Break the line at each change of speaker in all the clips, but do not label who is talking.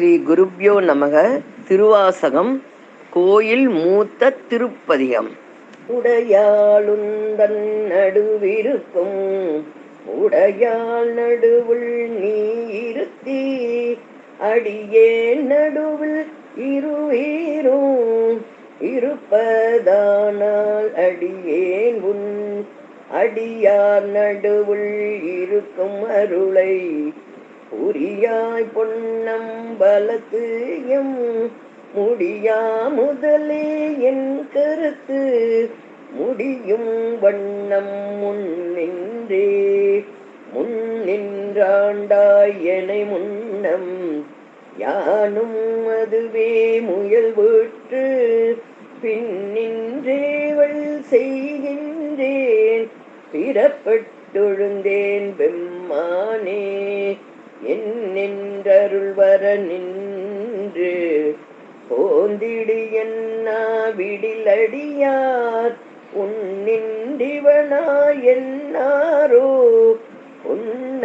ஸ்ரீ குருப்யோ நமக திருவாசகம் கோயில் மூத்த திருப்பதிகம். உடையாளுந்தன் நடுவிருக்கும் உடையாள் நடுவுள் நீ இருத்தி அடியே நடுவில் இருவீரும் இருப்பதானால் அடியேன் உன் அடியார் நடுவுள் இருக்கும் அருளை புரியாய் பொன்னம்பலத்து எம். முடியா முதலே என் கருத்து. முடியும் வண்ணம் முன்னின்றே முன்னின்றாண்டாய் என முன்னம். யானும் அதுவே முயல் வீட்டு. பின்னின்றேவள் செய்கின்றேன். பிறப்பட்டொழுந்தேன் நின்றருள் வர நின்று போந்திடு என்ன விடில் அடியார் என்னாரோ? உன்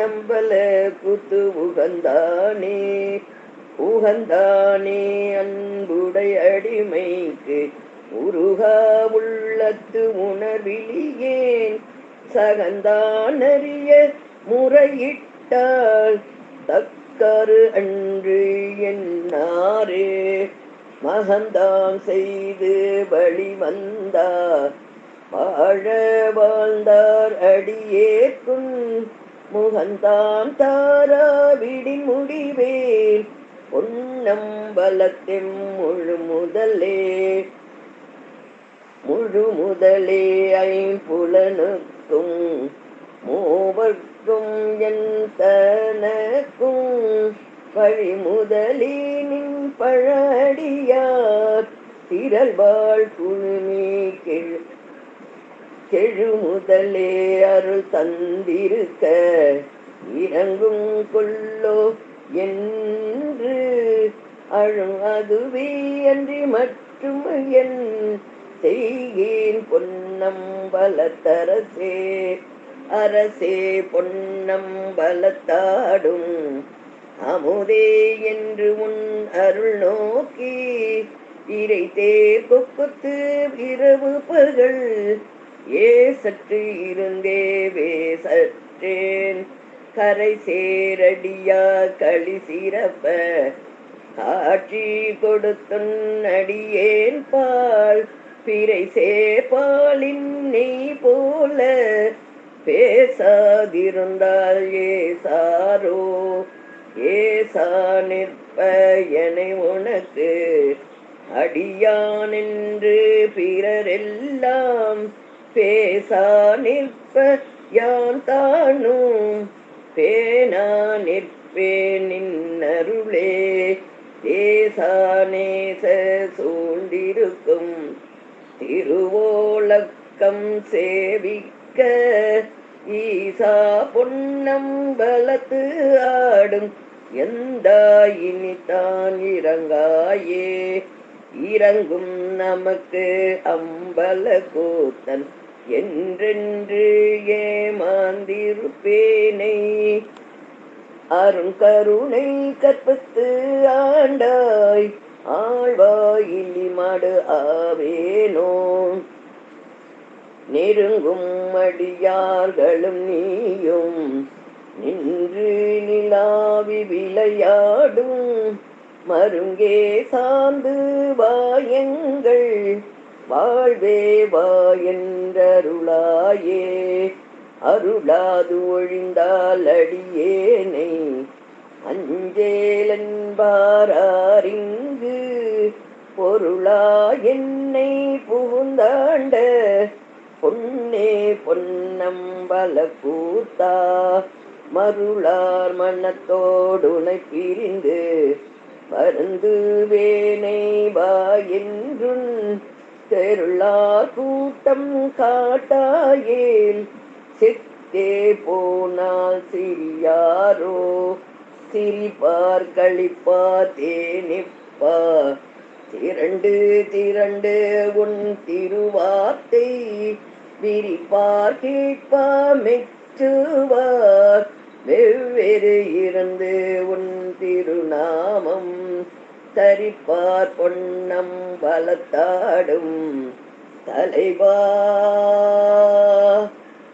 குத்து உகந்தானே உகந்தானே அன்புடை அடிமைக்கு உருகா உள்ளத்து உணர்விலியேன். சகந்தானறிய முறையிட்டால் தக்கரு அன்று என்னாரே? மகந்தாம் செய்து வழி வந்தார். வாழ வாழ்ந்தார் அடியேற்கும். முகந்தாம் தாரா விடி முடிவேல். பொன்னம் பலத்தின் முழு முதலே. முழு முதலே ஐம்புலனுக்கும். மூவர் மூவர்க்கும் என் தனக்கும் வழி முதலினின் பழடியார். திரள்வாள் குழுமி கெழு கெழு முதலே அருள் தந்திருக்க. இறங்கும் கொல்லோ என்று அழும் அதுவே அன்றி மற்றும் என் செய்கேன் பொன்னம் பலத்தரசே அரசே பொன்னம் பலத்தாடும் அமுதே என்று உன் அருள் நோக்கி இறை தேர் கொக்குத்து இரவு பகல். ஏ சற்று இருந்தே வேசற்றேன் கரை சேரடியா களி சிறப்ப. காட்சி கொடுத்துன் அடியேன் பால். பிறை சேபாலின் நெய் போல. பேசாதிருந்தால் ஏசாரோ ஏசா நிற்ப என உனக்கு அடியான் என்று பிறரெல்லாம் பேசா நிற்ப யான் தானும்? பேனா நிற்பேன் நின்னருளே தேசானேச சூழ்ந்திருக்கும் திருவோலக்கம் சேவிக்க நிற்க ஈசா பொன்னம் பலத்து ஆடும். எந்தாயினித்தான் இறங்காயே? இறங்கும் நமக்கு அம்பல கூத்தன் என்றென்று ஏமாந்திருப்பேனை? அருங்கருணை கற்பித்து ஆண்டாய். ஆழ்வாயிலி மாடு ஆவேனோ? நெருங்கும் அடியார்களும் நீயும். நின்று நிலாவி விளையாடும் மருங்கே சார்ந்து வாயங்கள் வாழ்வே வாயன்றருளாயே அருளாது ஒழிந்தால் அடியேனை. அஞ்சேலன்பாரிங்கு பொருளா என்னை புகுந்தாண்ட. பொன்னே பொன்னம்பல கூத்தா மருளார் மனத்தோடுனை பிரிந்து மருந்து வேனை வா என்றுன் தெருளார் கூட்டம் காட்டாயேல். செத்தே போனால் சிறியாரோ? சிரிப்பார் கழிப்பா தேனிப்பா. திரண்டு திரண்டு உன் திருவார்த்தை விரிப்பார் கேட்பார் மெச்சுவார். வெவ்வேறு இருந்து உன் திருநாமம் தரிப்பார் பொன்னம் பலத்தாடும் தலைவா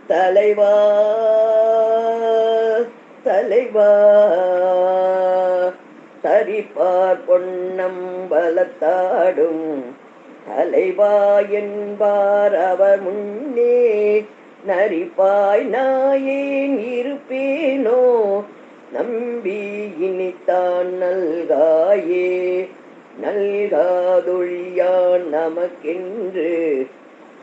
தலைவா தலைவா. தரிப்பார் பொன்னம் பலத்தாடும் தலைவா என்பார் அவர் முன்னே. நரிப்பாய் நாயேன் இருப்பேனோ நம்பி இனித்தான் நல்காயே. நல்காதொழியான் நமக்கென்று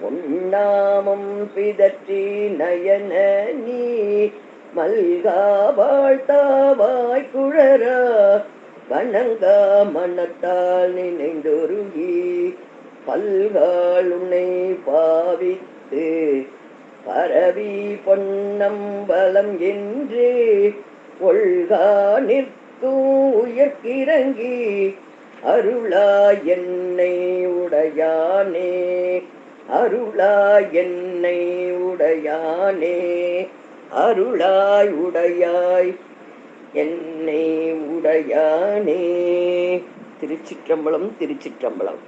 உன்னாமம் பிதற்றி நயன நீ. மல்கா வாழ்த்தாவாய் குழரா வணங்கா மனத்தால் நினைந்தொருகி. பல்கால் உன்னை பாவித்து பரவி பொன்னம்பலம் என்று கொள்கா நிற்கும் உயர்கிறங்கி அருளா என்னை உடையானே அருளா என்னை உடையானே அருளாய் உடையாய் என்னை உடையானே. திருச்சிற்றம்பலம் திருச்சிற்றம்பலம்.